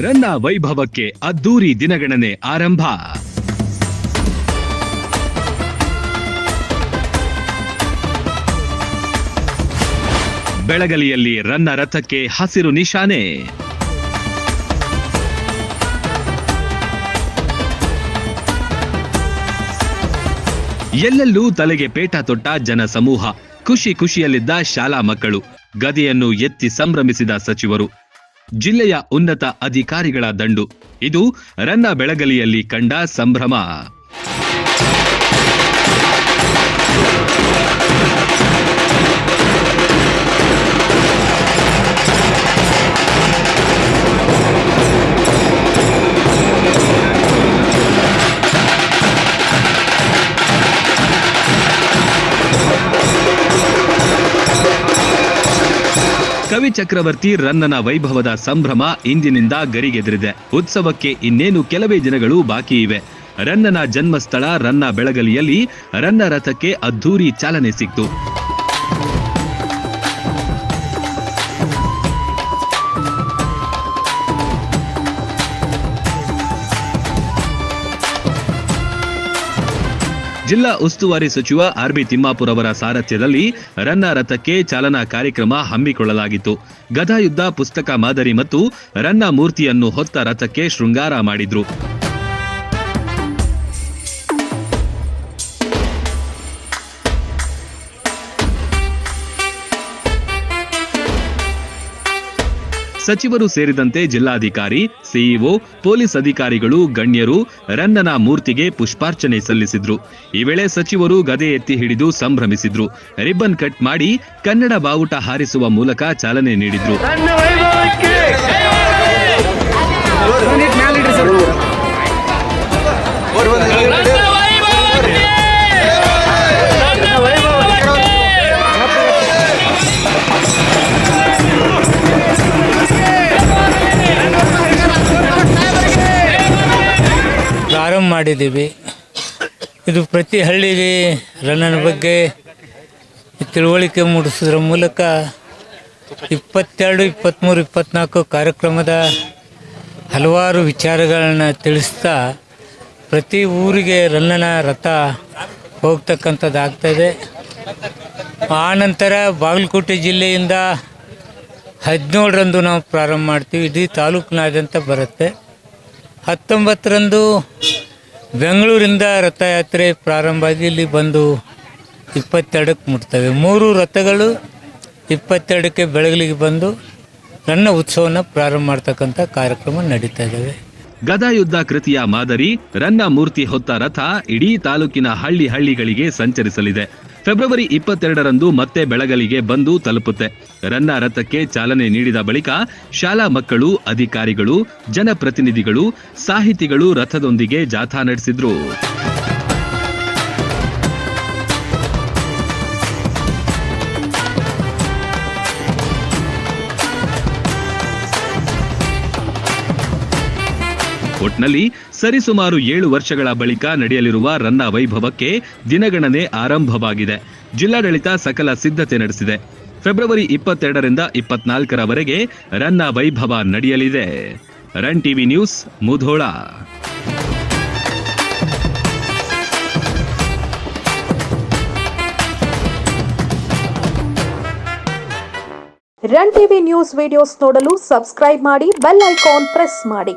ರನ್ನ ವೈಭವಕ್ಕೆ ಅದ್ದೂರಿ ದಿನಗಣನೆ ಆರಂಭ. ಬೆಳಗಲಿಯಲ್ಲಿ ರನ್ನ ರಥಕ್ಕೆ ಹಸಿರು ನಿಶಾನೆ. ಎಲ್ಲೆಲ್ಲೂ ತಲೆಗೆ ಪೇಟ ತೊಟ್ಟ ಜನ ಸಮೂಹ, ಖುಷಿ ಖುಷಿಯಲ್ಲಿದ್ದ ಶಾಲಾ ಮಕ್ಕಳು, ಗದೆಯನ್ನು ಎತ್ತಿ ಸಂಭ್ರಮಿಸಿದ ಸಚಿವರು ಜಿಲ್ಲೆಯ ಉನ್ನತ ಅಧಿಕಾರಿಗಳ ದಂಡು. ಇದು ರನ್ನ ಬೆಳಗಲಿಯಲ್ಲಿ ಕಂಡ ಸಂಭ್ರಮ. ಕವಿ ಚಕ್ರವರ್ತಿ ರನ್ನನ ವೈಭವದ ಸಂಭ್ರಮ ಇಂದಿನಿಂದ ಗರಿಗೆದರಿದೆ. ಉತ್ಸವಕ್ಕೆ ಇನ್ನೇನು ಕೆಲವೇ ದಿನಗಳು ಬಾಕಿ ಇವೆ. ರನ್ನನ ಜನ್ಮಸ್ಥಳ ರನ್ನ ಬೆಳಗಲಿಯಲ್ಲಿ ರನ್ನ ರಥಕ್ಕೆ ಅದ್ಧೂರಿ ಚಾಲನೆ ಸಿಕ್ತು. ಜಿಲ್ಲಾ ಉಸ್ತುವಾರಿ ಸಚಿವ ಆರ್ ಬಿ ತಿಮ್ಮಾಪುರ್ ಅವರ ಸಾರಥ್ಯದಲ್ಲಿ ರನ್ನ ರಥಕ್ಕೆ ಚಾಲನಾ ಕಾರ್ಯಕ್ರಮ ಹಮ್ಮಿಕೊಳ್ಳಲಾಗಿತ್ತು. ಗದಾಯುದ್ಧ ಪುಸ್ತಕ ಮಾದರಿ ಮತ್ತು ರನ್ನ ಮೂರ್ತಿಯನ್ನು ಹೊತ್ತ ರಥಕ್ಕೆ ಶೃಂಗಾರ ಮಾಡಿದ್ರು. ಸಚಿವರು ಸೇರಿದಂತೆ ಜಿಲ್ಲಾಧಿಕಾರಿ, ಸಿಇಒ, ಪೊಲೀಸ್ ಅಧಿಕಾರಿಗಳು, ಗಣ್ಯರು ರನ್ನನ ಮೂರ್ತಿಗೆ ಪುಷ್ಪಾರ್ಚನೆ ಸಲ್ಲಿಸಿದ್ರು. ಈ ವೇಳೆ ಸಚಿವರು ಗದೆ ಎತ್ತಿ ಹಿಡಿದು ಸಂಭ್ರಮಿಸಿದ್ರು. ರಿಬ್ಬನ್ ಕಟ್ ಮಾಡಿ ಕನ್ನಡ ಬಾವುಟ ಹಾರಿಸುವ ಮೂಲಕ ಚಾಲನೆ ನೀಡಿದ್ರು. ಮಾಡಿದ್ದೀವಿ. ಇದು ಪ್ರತಿ ಹಳ್ಳಿಗೆ ರನ್ನನ ಬಗ್ಗೆ ತಿಳುವಳಿಕೆ ಮೂಡಿಸೋದ್ರ ಮೂಲಕ ಇಪ್ಪತ್ತೆರಡು ಇಪ್ಪತ್ತ್ಮೂರು ಇಪ್ಪತ್ತ್ನಾಲ್ಕು ಕಾರ್ಯಕ್ರಮದ ಹಲವಾರು ವಿಚಾರಗಳನ್ನ ತಿಳಿಸ್ತಾ ಪ್ರತಿ ಊರಿಗೆ ರನ್ನನ ರಥ ಹೋಗ್ತಕ್ಕಂಥದ್ದು ಆ ನಂತರ ಬಾಗಲಕೋಟೆ ಜಿಲ್ಲೆಯಿಂದ ಹದಿನೇಳರಂದು ನಾವು ಪ್ರಾರಂಭ ಮಾಡ್ತೀವಿ. ಇಡೀ ತಾಲೂಕಿನಾದ್ಯಂತ ಬರುತ್ತೆ. ಹತ್ತೊಂಬತ್ತರಂದು ಬೆಂಗಳೂರಿಂದ ರಥಯಾತ್ರೆ ಪ್ರಾರಂಭ ಆಗಿ ಇಲ್ಲಿ ಬಂದು ಇಪ್ಪತ್ತೆರಡಕ್ಕೆ ಮುಟ್ತವೆ. ಮೂರು ರಥಗಳು ಇಪ್ಪತ್ತೆರಡಕ್ಕೆ ಬೆಳಗಲಿಗೆ ಬಂದು ನನ್ನ ಉತ್ಸವನ ಪ್ರಾರಂಭ ಮಾಡ್ತಕ್ಕಂಥ ಕಾರ್ಯಕ್ರಮ ನಡೀತಾ ಇದ್ದಾವೆ. ಗದಾಯುದ್ಧ ಕೃತಿಯ ಮಾದರಿ ರನ್ನ ಮೂರ್ತಿ ಹೊತ್ತ ರಥ ಇಡೀ ತಾಲೂಕಿನ ಹಳ್ಳಿ ಹಳ್ಳಿಗಳಿಗೆ ಸಂಚರಿಸಲಿದೆ. ಫೆಬ್ರವರಿ ಇಪ್ಪತ್ತೆರಡರಂದು ಮತ್ತೆ ಬೆಳಗಲಿಗೆ ಬಂದು ತಲುಪುತ್ತೆ. ರನ್ನ ರಥಕ್ಕೆ ಚಾಲನೆ ನೀಡಿದ ಬಳಿಕ ಶಾಲಾ ಮಕ್ಕಳು, ಅಧಿಕಾರಿಗಳು, ಜನಪ್ರತಿನಿಧಿಗಳು, ಸಾಹಿತಿಗಳು ರಥದೊಂದಿಗೆ ಜಾಥಾ ನಡೆಸಿದ್ರು. ಒಟ್ನಲ್ಲಿ ಸರಿಸುಮಾರು ಏಳು ವರ್ಷಗಳ ಬಳಿಕ ನಡೆಯಲಿರುವ ರನ್ನ ವೈಭವಕ್ಕೆ ದಿನಗಣನೆ ಆರಂಭವಾಗಿದೆ. ಜಿಲ್ಲಾಡಳಿತ ಸಕಲ ಸಿದ್ಧತೆ ನಡೆಸಿದೆ. ಫೆಬ್ರವರಿ ಇಪ್ಪತ್ತೆರಡರಿಂದ ಇಪ್ಪತ್ನಾಲ್ಕರವರೆಗೆ ರನ್ನ ವೈಭವ ನಡೆಯಲಿದೆ. Run TV news, Mudhol. Run TV news videos ನೋಡಲು ಸಬ್ಸ್ಕ್ರೈಬ್ ಮಾಡಿ, ಬೆಲ್ ಐಕಾನ್ ಪ್ರೆಸ್ ಮಾಡಿ.